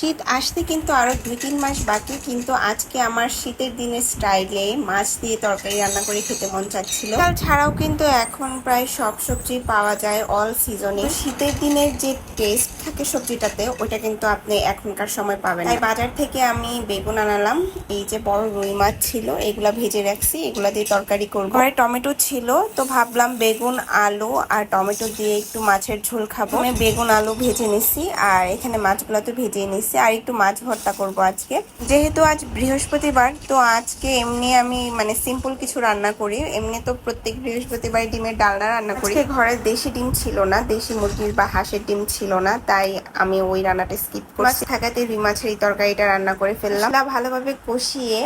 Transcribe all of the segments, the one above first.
শীত আসতে কিন্তু আরও দুই তিন মাস বাকি, কিন্তু আজকে আমার শীতের দিনের স্টাইলে মাছ দিয়ে তরকারি রান্না করে খেতে মন চাচ্ছিল। ডাল ছাড়াও কিন্তু এখন প্রায় সব সবজি পাওয়া যায় অল সিজনে শীতের দিনের যে টেস্ট থাকে সবজিটাতে ওটা কিন্তু আপনি এখনকার সময় পাবেন। তাই বাজার থেকে আমি বেগুন আনালাম, এই যে বড় রুই মাছ ছিল, এগুলা ভেজে রাখছি, এগুলা দিয়ে তরকারি করব। ঘরে টমেটো ছিল, তো ভাবলাম বেগুন, আলু আর টমেটো দিয়ে একটু মাছের ঝোল খাব। আমি বেগুন, আলু ভেজে নিছি, আর এখানে মাছগুলো তো ভেজে নিছি। আর একটু মাছ ভর্তা করব আজকে। যেহেতু আজ বৃহস্পতিবার তো আজকে এমনি আমি মানে সিম্পল কিছু রান্না করি। এমনি তো প্রত্যেক বৃহস্পতিবার ডিমের ডালনা রান্না করি। ঘরে দেশি ডিম ছিল না দেশি মুরগির বা হাঁসের ডিম ছিল না তাই আমি ওই রান্নাটা স্কিপ করছি। থাকাতে রুই মাছের এই তরকারিটা রান্না করে ফেললাম। ভালোভাবে কষিয়ে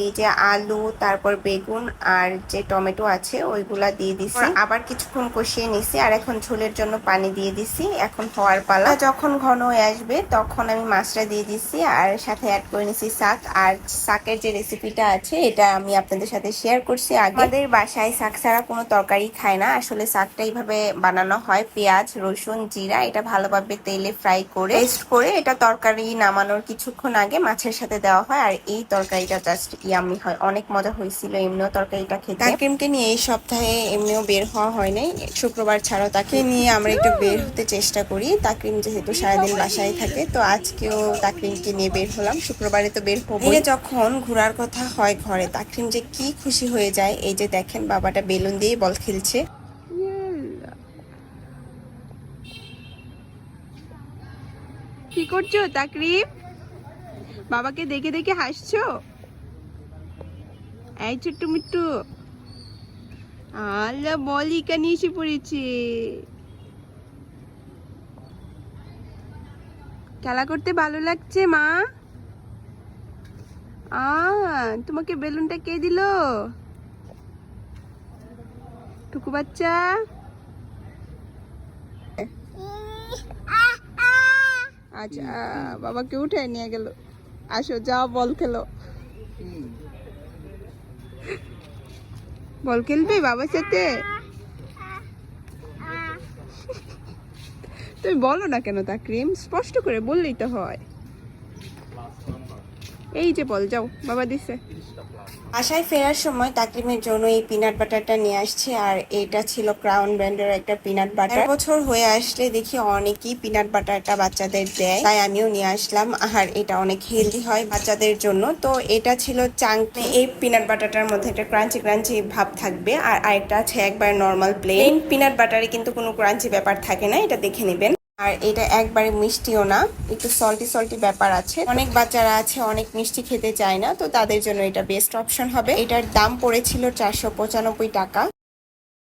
এই যে আলু তারপর বেগুন আর যে টমেটো আছে ওইগুলা দিয়ে দিছি। আবার কিছুক্ষণ কষিয়ে নিছি আর এখন ঝোলের জন্য পানি দিয়ে দিছি। এখন হওয়ার পালা। যখন ঘন হয়ে আসবে তখন আমি মাছটা দিয়ে দিছি আর সাথে অ্যাড করে নিছি শাক। আর শাকের যে রেসিপিটা আছে এটা আমি আপনাদের সাথে শেয়ার করছি আমাদের বাসায় শাক ছাড়া কোনো তরকারি খায় না। আসলে শাকটা এইভাবে বানানো হয়। পেঁয়াজ রসুন জিরা এটা ভালোভাবে তেলে ফ্রাই করে পেস্ট করে এটা তরকারি নামানোর কিছুক্ষণ আগে মাছের সাথে দেওয়া হয়। আর এই তরকারিটা জাস্ট ইয়ামি হয় অনেক মজা হয়েছিল এমনিও তরকারিটা খেতে। তাকিমকে নিয়ে এই সপ্তাহে এমনিও বের হওয়া হয় নাই শুক্রবার ছাড়াও তাকে নিয়ে আমরা একটু বের হতে চেষ্টা করি তাকরিম যেহেতু সারাদিন বাসায় থাকে তো আজকেও তাকরিমকে নিয়ে বের হলাম শুক্রবারে তো বের হব যখন ঘোরার কথা হয় ঘরে তাকরিম যে কি খুশি হয়ে যায় এই যে দেখেন বাবাটা বেলুন দিয়ে বল খেলছে। কি করছ তাকরিম বাবাকে দেখে দেখে হাসছো? এই ছোট্ট মিট্টু। আল্লাহ, বল এখানে এসে পড়েছে। খেলা করতে ভালো লাগছে, মা? আ, তোমাকে বেলুনটা কে দিল? টুকু বাচ্চা? আচ্ছা বাবাকে উঠে নিয়ে গেল। আসো, যাও, বল খেলো। বল খেলবে বাবার সাথে? তুমি বলো না কেন তা ক্রিম স্পষ্ট করে বললেই তো হয়। এই যে বল, যাও, বাবা দিছে। আশায় ফেরার সময় তাকরিমের জন্য এই পিনাট বাটারটা নিয়ে আসছে, আর এটা ছিল ক্রাউন ব্র্যান্ডের একটা পিনাট বাটার বছর হয়ে আসলে দেখি অনেকেই পিনাট বাটারটা বাচ্চাদের দেয়, তাই আমিও নিয়ে আসলাম, আর এটা অনেক হেলদি হয় বাচ্চাদের জন্য। তো এটা ছিল চাংকি এই পিনাট বাটারটার মধ্যে একটা ক্রাঞ্চি ক্রাঞ্চি ভাব থাকবে, আর আরেকটা আছে একবার নর্মাল প্লেন পিনাট বাটারে কিন্তু কোনো ক্রাঞ্চি ব্যাপার থাকে না, এটা দেখে নেবেন। আর এটা একবারে মিষ্টিও না, একটু সল্টি সল্টি ব্যাপার আছে। অনেক বাচ্চারা আছে, অনেক মিষ্টি খেতে চায় না, তো তাদের জন্য এটা বেস্ট অপশন হবে। এটার দাম পড়েছিল চারশো পঁচানব্বই টাকা।